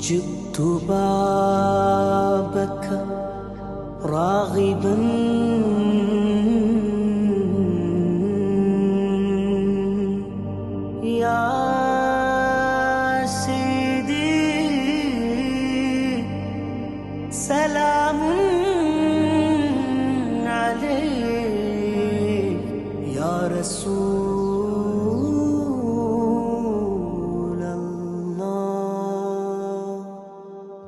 جئت بابك راغبا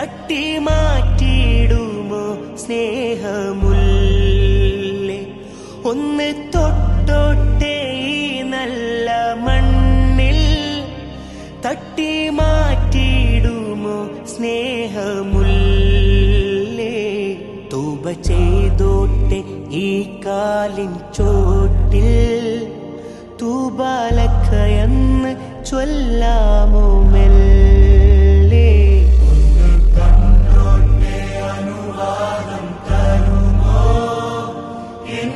തട്ടി മാറ്റിയിടുമോ സ്നേഹമുല്ലേ? ഒന്ന് തൊട്ടോട്ടെ നല്ല മണ്ണിൽ തട്ടി മാറ്റിയിടുമോ സ്നേഹമുല്ലേ? തൂപ ചെയ്തോട്ടെ ഈ കാലിൻ ചോട്ടിൽ തൂബാലക്കയെന്ന് ചൊല്ലാമോ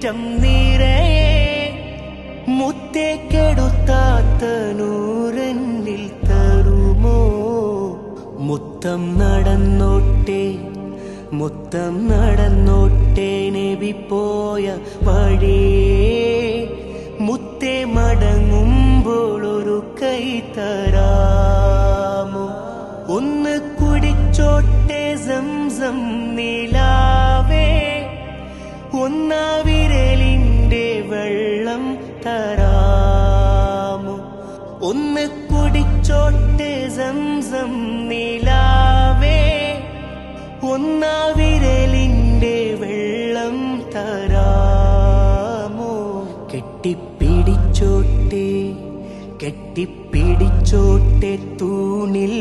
മുറ്റം നിറയെ മുത്തേ കെടുത്താത്ത നൂറന്നിൽ തരുമോ? മുത്തം നടന്നോട്ടെ മുത്തം നടന്നോട്ടെ നബി പോയ വഴിയേ മുത്തേ മടങ്ങുമ്പോൾ ഒരു കൈ തരാമോ? ഒന്ന് കുടിച്ചോട്ടെ സംസം നിലാവേ. ഒന്നാ വിരലിന്റെ വെള്ളം തരാമോ? ഒന്ന് കുടിച്ചോട്ടെ സംസം നിലാവേ. ഒന്നാവിരലിന്റെ വെള്ളം തരാമോ? കെട്ടിപ്പിടിച്ചോട്ടെ കെട്ടിപ്പിടിച്ചോട്ടെ തൂണിൽ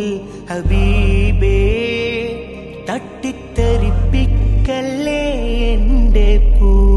ഹബീബേ. തട്ടിത്തെറിപ്പിക്കല്ലേ എന്റെ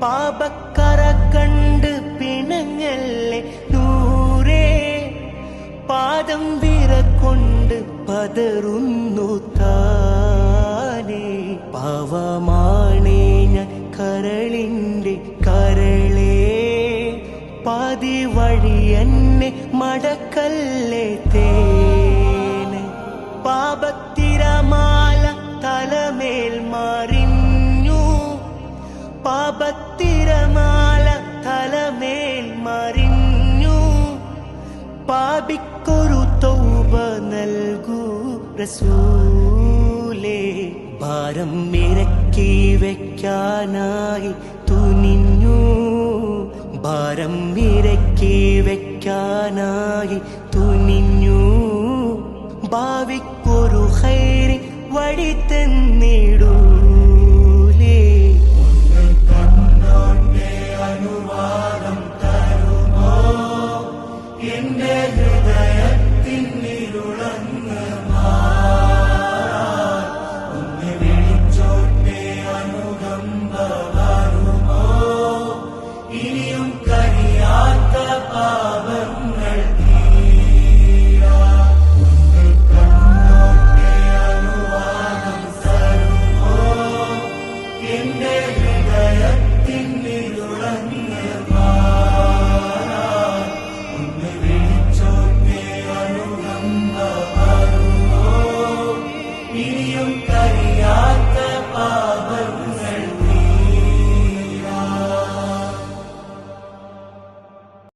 പാപക്കറ കണ്ട് പിണങ്ങല്ലേ ദൂരെ? പാദം വിര കൊണ്ട് പതറുന്നു താനേ. പാവമാണേ ഞാൻ കരളിന്റെ കരളേ. പാതി വഴി എന്നെ മടക്കല്ലേ തേ പാപിക്കൊരു തൗബ നൽകൂ റസൂലേ. ഭാരം ഇറക്കി വെക്കാനായി തുനിഞ്ഞു. ഭാരം ഇറക്കി വെക്കാനായി തുനിഞ്ഞു. ഭാവിക്കൊരു ഹൈറി വഴി തന്നിടൂലേ